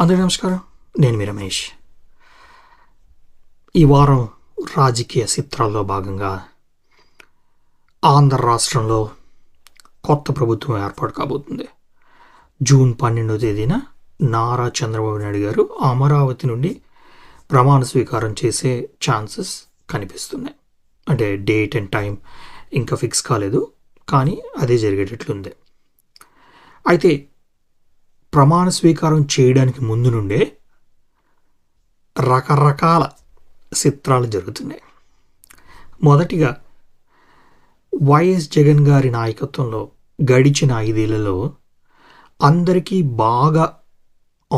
అందరూ నమస్కారం. నేను మీ రమేష్. ఈ వారం రాజకీయ చిత్రాల్లో భాగంగా ఆంధ్ర రాష్ట్రంలో కొత్త ప్రభుత్వం ఏర్పాటు కాబోతుంది. జూన్ పన్నెండవ తేదీన నారా చంద్రబాబు నాయుడు గారు అమరావతి నుండి ప్రమాణ స్వీకారం చేసే ఛాన్సెస్ కనిపిస్తున్నాయి. అంటే డేట్ అండ్ టైం ఇంకా ఫిక్స్ కాలేదు కానీ అదే జరిగేటట్లుంది. అయితే ప్రమాణ స్వీకారం చేయడానికి ముందు నుండే రకరకాల చిత్రాలు జరుగుతున్నాయి. మొదటిగా వైఎస్ జగన్ గారి నాయకత్వంలో గడిచిన ఐదేళ్ళలో అందరికీ బాగా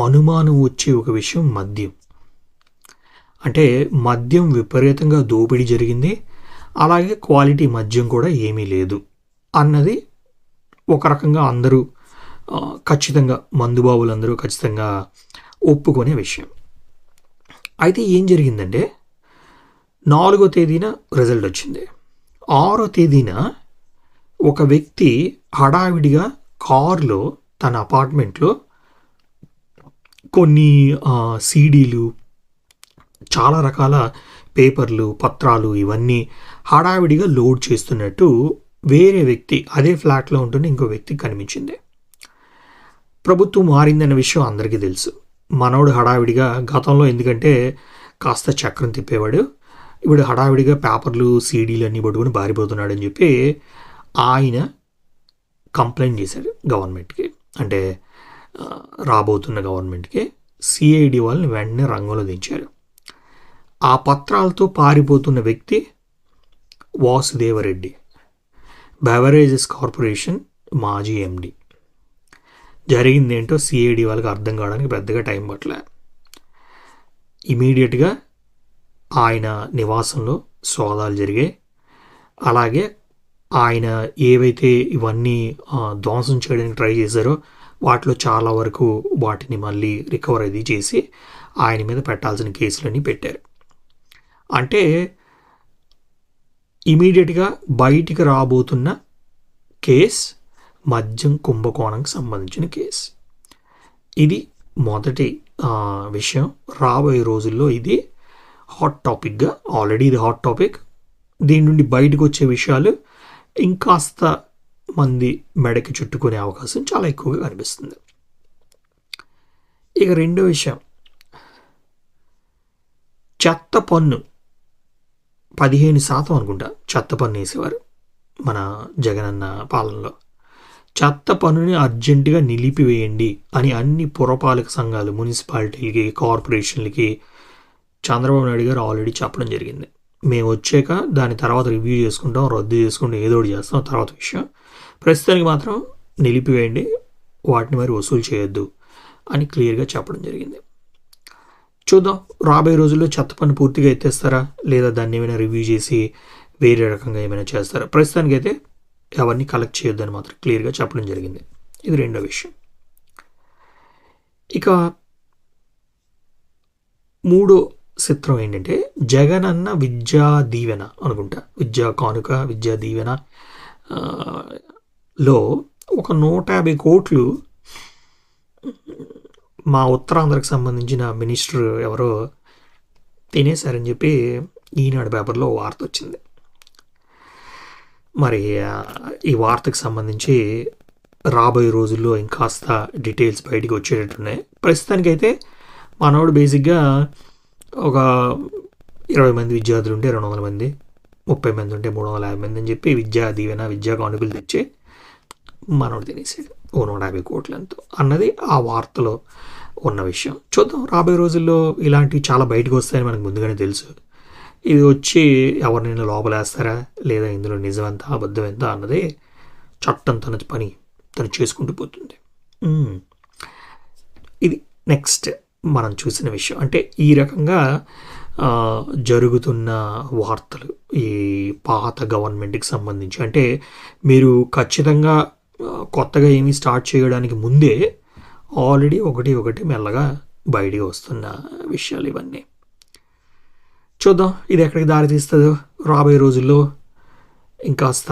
అనుమానం వచ్చే ఒక విషయం మద్యం. అంటే మద్యం విపరీతంగా దోపిడీ జరిగింది. అలాగే క్వాలిటీ మద్యం కూడా ఏమీ లేదు అన్నది ఒక రకంగా అందరూ ఖచ్చితంగా మందుబాబులందరూ ఖచ్చితంగా ఒప్పుకునే విషయం. అయితే ఏం జరిగిందంటే నాలుగో తేదీన రిజల్ట్ వచ్చింది. ఆరో తేదీన ఒక వ్యక్తి హడావిడిగా కారులో తన అపార్ట్మెంట్లో కొన్ని సీడీలు చాలా రకాల పేపర్లు పత్రాలు ఇవన్నీ హడావిడిగా లోడ్ చేస్తున్నట్టు వేరే వ్యక్తి అదే ఫ్లాట్లో ఉంటున్న ఇంకో వ్యక్తికి కనిపించింది. ప్రభుత్వం మారిందన్న విషయం అందరికీ తెలుసు. మనోడు హడావిడిగా గతంలో ఎందుకంటే కాస్త చక్రం తిప్పేవాడు. ఇప్పుడు హడావిడిగా పేపర్లు సీడీలు అన్నీ పట్టుకుని బారిపోతున్నాడు అని చెప్పి ఆయన కంప్లైంట్ చేశాడు గవర్నమెంట్కి. అంటే రాబోతున్న గవర్నమెంట్కి సిఐడి వాళ్ళని వెంటనే రంగంలో దించారు. ఆ పత్రాలతో పారిపోతున్న వ్యక్తి వాసుదేవరెడ్డి. బెవరేజెస్ కార్పొరేషన్ మాజీ ఎండి. జరిగింది ఏంటో సిఐడి వాళ్ళకి అర్థం కావడానికి పెద్దగా టైం పట్టలే. ఇమీడియట్గా ఆయన నివాసంలో సోదాలు జరిగాయి. అలాగే ఆయన ఏవైతే ఇవన్నీ ధ్వంసం చేయడానికి ట్రై చేశారో వాటిలో చాలా వరకు వాటిని మళ్ళీ రికవర్ అది చేసి ఆయన మీద పెట్టాల్సిన కేసులన్నీ పెట్టారు. అంటే ఇమీడియట్గా బయటికి రాబోతున్న కేస్ మద్యం కుంభకోణంకి సంబంధించిన కేసు ఇది మొదటి విషయం రాబోయే రోజుల్లో ఇది హాట్ టాపిక్గా ఆల్రెడీ ఇది హాట్ టాపిక్ దీని నుండి బయటకు వచ్చే విషయాలు ఇంకాస్త మంది మెడకి చుట్టుకునే అవకాశం చాలా ఎక్కువగా కనిపిస్తుంది ఇక రెండో విషయం చెత్త పన్ను పదిహేను శాతం అనుకుంటా చెత్త పన్ను వేసేవారు మన జగనన్న పాలనలో చెత్త పనుని అర్జెంటుగా నిలిపివేయండి అని అన్ని పురపాలక సంఘాలు మున్సిపాలిటీలకి కార్పొరేషన్లకి చంద్రబాబు నాయుడు గారు ఆల్రెడీ చెప్పడం జరిగింది. మేము వచ్చాక దాని తర్వాత రివ్యూ చేసుకుంటాం రద్దు చేసుకుంటాం ఏదో ఒకటి చేస్తాం తర్వాత విషయం. ప్రస్తుతానికి మాత్రం నిలిపివేయండి వాటిని మరి వసూలు చేయొద్దు అని క్లియర్గా చెప్పడం జరిగింది. చూద్దాం రాబోయే రోజుల్లో చెత్త పని పూర్తిగా ఎత్తేస్తారా? లేదా దాన్ని ఏమైనా రివ్యూ చేసి వేరే రకంగా ఏమైనా చేస్తారా? ప్రస్తుతానికైతే ఎవరిని కలెక్ట్ చేయొద్దని మాత్రం క్లియర్గా చెప్పడం జరిగింది. ఇది రెండో విషయం. ఇక మూడో చిత్రం ఏంటంటే జగన్ అన్న విద్యా దీవెన అనుకుంటా. విద్యా కానుక విద్యా దీవెన లో ఒక నూట యాభై కోట్లు మా ఉత్తరాంధ్రకు సంబంధించిన మినిస్టర్ ఎవరో తినేశారని చెప్పి ఈనాడు పేపర్లో వార్త వచ్చింది. మరి ఈ వార్తకు సంబంధించి రాబోయే రోజుల్లో ఇంకాస్త డీటెయిల్స్ బయటికి వచ్చేటట్టున్నాయి. ప్రస్తుతానికైతే మనోడు బేసిక్గా ఒక ఇరవై మంది విద్యార్థులు ఉంటే రెండు వందల మంది ముప్పై మంది ఉంటే మూడు వందల యాభై మంది అని చెప్పి విద్యా దీవెన విద్యా కానుకలు తెచ్చి మనోడు తినేసాడు. ఓ నూట యాభై కోట్లంతో అన్నది ఆ వార్తలో ఉన్న విషయం. చూద్దాం రాబోయే రోజుల్లో ఇలాంటివి చాలా బయటకు వస్తాయని మనకు ముందుగానే తెలుసు. ఇది వచ్చి ఎవరినైనా లోపలేస్తారా? లేదా ఇందులో నిజమెంత అబద్ధం ఎంత అన్నది చట్టం తన పని తను చేసుకుంటూ పోతుంది. ఇది నెక్స్ట్ మనం చూసిన విషయం. అంటే ఈ రకంగా జరుగుతున్న వార్తలు ఈ పాత గవర్నమెంట్కి సంబంధించి. అంటే మీరు ఖచ్చితంగా కొత్తగా ఏమీ స్టార్ట్ చేయడానికి ముందే ఆల్రెడీ ఒకటి ఒకటి మెల్లగా బయటికి వస్తున్న విషయాలు ఇవన్నీ. చూద్దాం. ఇది ఎక్కడికి దారి తీస్తుందో రాబోయే రోజుల్లో ఇంకాస్త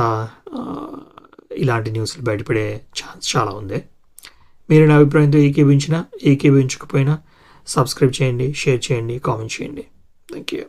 ఇలాంటి న్యూస్లు బయటపడే ఛాన్స్ చాలా ఉంది. మీరు నా అభిప్రాయంతో ఏకీభించినా ఏకీభించకపోయినా సబ్స్క్రైబ్ చేయండి షేర్ చేయండి కామెంట్ చేయండి. Thank you